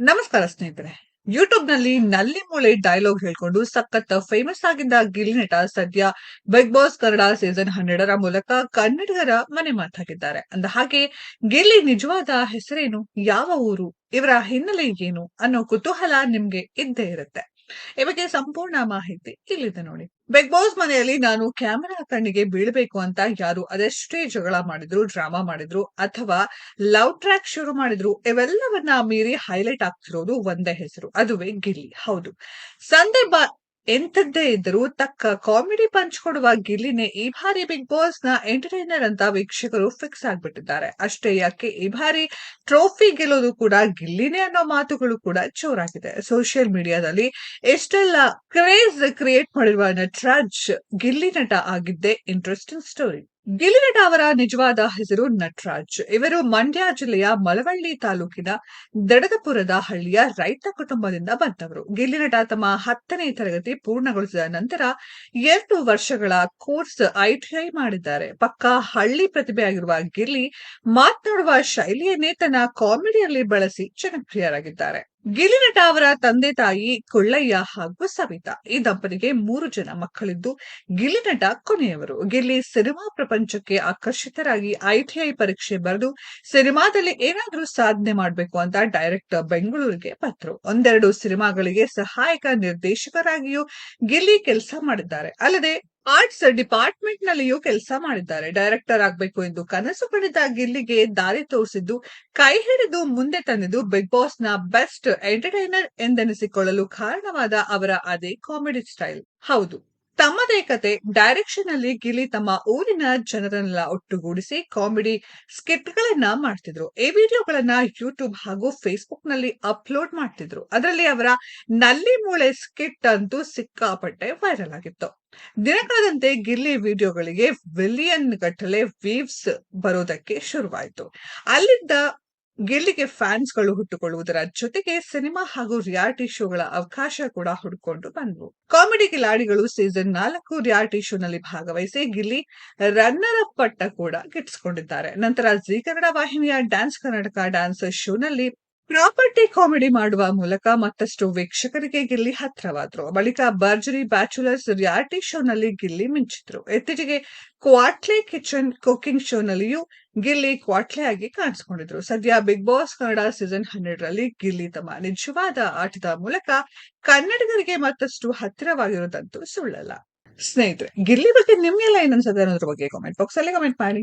ನಮಸ್ಕಾರ ಸ್ನೇಹಿತರೆ. ಯೂಟ್ಯೂಬ್ನಲ್ಲಿ ನಲ್ಲಿ ಮೂಳೆ ಡೈಲಾಗ್ ಹೇಳ್ಕೊಂಡು ಸಖತ್ ಫೇಮಸ್ ಆಗಿದ್ದ ಗಿಲ್ಲಿ ನಟ ಸದ್ಯ ಬಿಗ್ ಬಾಸ್ ಕನ್ನಡ ಸೀಸನ್ ಹನ್ನೆರಡರ ಮೂಲಕ ಕನ್ನಡಿಗರ ಮನೆ ಮಾತಾಗಿದ್ದಾರೆ. ಅಂದ ಹಾಗೆ ಗಿಲ್ಲಿ ನಿಜವಾದ ಹೆಸರೇನು? ಯಾವ ಊರು? ಇವರ ಹಿನ್ನೆಲೆ ಏನು? ಅನ್ನೋ ಕುತೂಹಲ ನಿಮ್ಗೆ ಇದ್ದೇ ಇರುತ್ತೆ. ಈ ಬಗ್ಗೆ ಸಂಪೂರ್ಣ ಮಾಹಿತಿ ಇಲ್ಲಿದೆ ನೋಡಿ. ಬಿಗ್ ಬಾಸ್ ಮನೆಯಲ್ಲಿ ನಾನು ಕ್ಯಾಮೆರಾ ಕಣ್ಣಿಗೆ ಬೀಳ್ಬೇಕು ಅಂತ ಯಾರು ಅದೆಷ್ಟೇ ಜಗಳ ಮಾಡಿದ್ರು, ಡ್ರಾಮಾ ಮಾಡಿದ್ರು, ಅಥವಾ ಲವ್ ಟ್ರ್ಯಾಕ್ ಶುರು ಮಾಡಿದ್ರು, ಇವೆಲ್ಲವನ್ನ ಮೀರಿ ಹೈಲೈಟ್ ಆಗ್ತಿರೋದು ಒಂದೇ ಹೆಸರು, ಅದುವೇ ಗಿಲ್ಲಿ. ಹೌದು. ಸಂದರ್ಭ ಎಂಥದ್ದೇ ಇದ್ರೂ ತಕ್ಕ ಕಾಮಿಡಿ ಪಂಚ್ ಕೊಡುವ ಗಿಲ್ಲಿನೇ ಈ ಬಾರಿ ಬಿಗ್ ಬಾಸ್ನ ಎಂಟರ್ಟೈನರ್ ಅಂತ ವೀಕ್ಷಕರು ಫಿಕ್ಸ್ ಆಗ್ಬಿಟ್ಟಿದ್ದಾರೆ. ಅಷ್ಟೇ ಯಾಕೆ ಈ ಬಾರಿ ಟ್ರೋಫಿ ಗೆಲ್ಲೋದು ಕೂಡ ಗಿಲ್ಲಿನೇ ಅನ್ನೋ ಮಾತುಗಳು ಕೂಡ ಜೋರಾಗಿದೆ. ಸೋಷಿಯಲ್ ಮೀಡಿಯಾದಲ್ಲಿ ಎಷ್ಟೆಲ್ಲ ಕ್ರೇಜ್ ಕ್ರಿಯೇಟ್ ಮಾಡಿರುವ ನಟರಾಜ್ ಗಿಲ್ಲಿ ನಟ ಆಗಿದ್ದೇ ಇಂಟ್ರೆಸ್ಟಿಂಗ್ ಸ್ಟೋರಿ ಗಿಲ್ಲಿ ನಟ ಅವರ ನಿಜವಾದ ಹೆಸರು ನಟರಾಜ್. ಇವರು ಮಂಡ್ಯ ಜಿಲ್ಲೆಯ ಮಲವಳ್ಳಿ ತಾಲೂಕಿನ ದಡದಪುರದ ಹಳ್ಳಿಯ ರೈತ ಕುಟುಂಬದಿಂದ ಬಂದವರು. ಗಿಲಿನಟ ನಟ ತಮ್ಮ ಹತ್ತನೇ ತರಗತಿ ಪೂರ್ಣಗೊಳಿಸಿದ ನಂತರ ಎರಡು ವರ್ಷಗಳ ಕೋರ್ಸ್ ಐಟಿಐ ಮಾಡಿದ್ದಾರೆ. ಪಕ್ಕಾ ಹಳ್ಳಿ ಪ್ರತಿಭೆಯಾಗಿರುವ ಗಿಲ್ಲಿ ಮಾತನಾಡುವ ಶೈಲಿಯನ್ನೇ ತನ್ನ ಕಾಮಿಡಿಯಲ್ಲಿ ಬಳಸಿ ಜನಪ್ರಿಯರಾಗಿದ್ದಾರೆ. ಗಿಲ್ಲಿ ನಟ ಅವರ ತಂದೆ ತಾಯಿ ಕೊಳ್ಳಯ್ಯ ಹಾಗೂ ಸವಿತಾ. ಈ ದಂಪತಿಗೆ ಮೂರು ಜನ ಮಕ್ಕಳಿದ್ದು ಗಿಲಿನಟ ಕೊನೆಯವರು. ಗಿಲ್ಲಿ ಸಿನಿಮಾ ಪ್ರಪಂಚಕ್ಕೆ ಆಕರ್ಷಿತರಾಗಿ ಐಟಿಐ ಪರೀಕ್ಷೆ ಬರೆದು ಸಿನಿಮಾದಲ್ಲಿ ಏನಾದರೂ ಸಾಧನೆ ಮಾಡಬೇಕು ಅಂತ ಡೈರೆಕ್ಟರ್ ಬೆಂಗಳೂರಿಗೆ ಪತ್ರ ಒಂದೆರಡು ಸಿನಿಮಾಗಳಿಗೆ ಸಹಾಯಕ ನಿರ್ದೇಶಕರಾಗಿಯೂ ಗಿಲ್ಲಿ ಕೆಲಸ ಮಾಡಿದ್ದಾರೆ. ಅಲ್ಲದೆ ಆರ್ಟ್ಸ್ ಡಿಪಾರ್ಟ್ಮೆಂಟ್ ನಲ್ಲಿಯೂ ಕೆಲಸ ಮಾಡಿದ್ದಾರೆ. ಡೈರೆಕ್ಟರ್ ಆಗ್ಬೇಕು ಎಂದು ಕನಸು ಕಂಡಿದ್ದ ಗಿಲ್ಲಿಗೆ ದಾರಿ ತೋರಿಸಿದ್ದು, ಕೈ ಹಿಡಿದು ಮುಂದೆ ತಂದಿದ್ದು ಬಿಗ್ ಬಾಸ್ನ ಬೆಸ್ಟ್ ಎಂಟರ್ಟೈನರ್ ಎಂದೆನಿಸಿಕೊಳ್ಳಲು ಕಾರಣವಾದ ಅವರ ಅದೇ ಕಾಮಿಡಿ ಸ್ಟೈಲ್ ಹೌದು. ತಮ್ಮದೇ ಕತೆ ಡೈರೆಕ್ಷನ್ ಅಲ್ಲಿ ಗಿಲಿ ತಮ್ಮ ಊರಿನ ಜನರನ್ನೆಲ್ಲ ಒಟ್ಟುಗೂಡಿಸಿ ಕಾಮಿಡಿ ಸ್ಕಿಟ್ ಗಳನ್ನ ಮಾಡ್ತಿದ್ರು. ಈ ವಿಡಿಯೋಗಳನ್ನ ಯೂಟ್ಯೂಬ್ ಹಾಗೂ ಫೇಸ್ಬುಕ್ನಲ್ಲಿ ಅಪ್ಲೋಡ್ ಮಾಡ್ತಿದ್ರು. ಅದರಲ್ಲಿ ಅವರ ನಲ್ಲಿ ಮೂಳೆ ಸ್ಕಿಟ್ ಅಂತೂ ಸಿಕ್ಕಾಪಟ್ಟೆ ವೈರಲ್ ಆಗಿತ್ತು. ದಿನಕಳೆದಂತೆ ಗಿಲ್ಲಿ ವಿಡಿಯೋಗಳಿಗೆ ವಿಲಿಯನ್ ಗಟ್ಟಲೆ ವೀವ್ಸ್ ಬರೋದಕ್ಕೆ ಶುರುವಾಯಿತು. ಅಲ್ಲಿದ್ದ ಗಿಲ್ಲಿಗೆ ಫ್ಯಾನ್ಸ್ಗಳು ಹುಟ್ಟುಕೊಳ್ಳುವುದರ ಜೊತೆಗೆ ಸಿನಿಮಾ ಹಾಗೂ ರಿಯಾಲಿಟಿ ಶೋಗಳ ಅವಕಾಶ ಕೂಡ ಹುಡುಕೊಂಡು ಬಂದವು. ಕಾಮಿಡಿ ಕಿಲಾಡಿಗಳು ಸೀಸನ್ ನಾಲ್ಕು ರಿಯಾಲಿಟಿ ಶೋನಲ್ಲಿ ಭಾಗವಹಿಸಿ ಗಿಲ್ಲಿ ರನ್ನರ್ ಅಪ್ ಪಟ್ಟ ಕೂಡ ಗಿಟ್ಟಿಸಿಕೊಂಡಿದ್ದಾರೆ. ನಂತರ ಜೀ ಕನ್ನಡ ವಾಹಿನಿಯ ಡ್ಯಾನ್ಸ್ ಕರ್ನಾಟಕ ಡ್ಯಾನ್ಸ್ ಶೋನಲ್ಲಿ ಪ್ರಾಪರ್ಟಿ ಕಾಮಿಡಿ ಮಾಡುವ ಮೂಲಕ ಮತ್ತಷ್ಟು ವೀಕ್ಷಕರಿಗೆ ಗಿಲ್ಲಿ ಹತ್ರವಾದ್ರು. ಬಳಿಕ ಭರ್ಜರಿ ಬ್ಯಾಚುಲರ್ಸ್ ರಿಯಾಲಿಟಿ ಶೋನಲ್ಲಿ ಗಿಲ್ಲಿ ಮಿಂಚಿದ್ರು. ಇತ್ತೀಚೆಗೆ ಕ್ವಾಟ್ಲೆ ಕಿಚನ್ ಕುಕಿಂಗ್ ಶೋನಲ್ಲಿಯೂ ಗಿಲ್ಲಿ ಕ್ವಾಟ್ಲೆ ಆಗಿ ಕಾಣಿಸಿಕೊಂಡಿದ್ರು. ಸದ್ಯ ಬಿಗ್ ಬಾಸ್ ಕನ್ನಡ ಸೀಸನ್ ಹನ್ನೆರಡರಲ್ಲಿ ಗಿಲ್ಲಿ ತಮ್ಮ ನಿಜವಾದ ಆಟದ ಮೂಲಕ ಕನ್ನಡಿಗರಿಗೆ ಮತ್ತಷ್ಟು ಹತ್ತಿರವಾಗಿರೋದಂತೂ ಸುಳ್ಳಲ್ಲ. ಸ್ನೇಹಿತರೆ, ಗಿಲ್ಲಿ ಬಗ್ಗೆ ನಿಮ್ಗೆಲ್ಲ ಏನನ್ಸುತ್ತೆ ಅನ್ನೋದ್ರ ಬಗ್ಗೆ ಕಾಮೆಂಟ್ ಬಾಕ್ಸ್ ಅಲ್ಲಿ ಕಾಮೆಂಟ್ ಮಾಡಿ.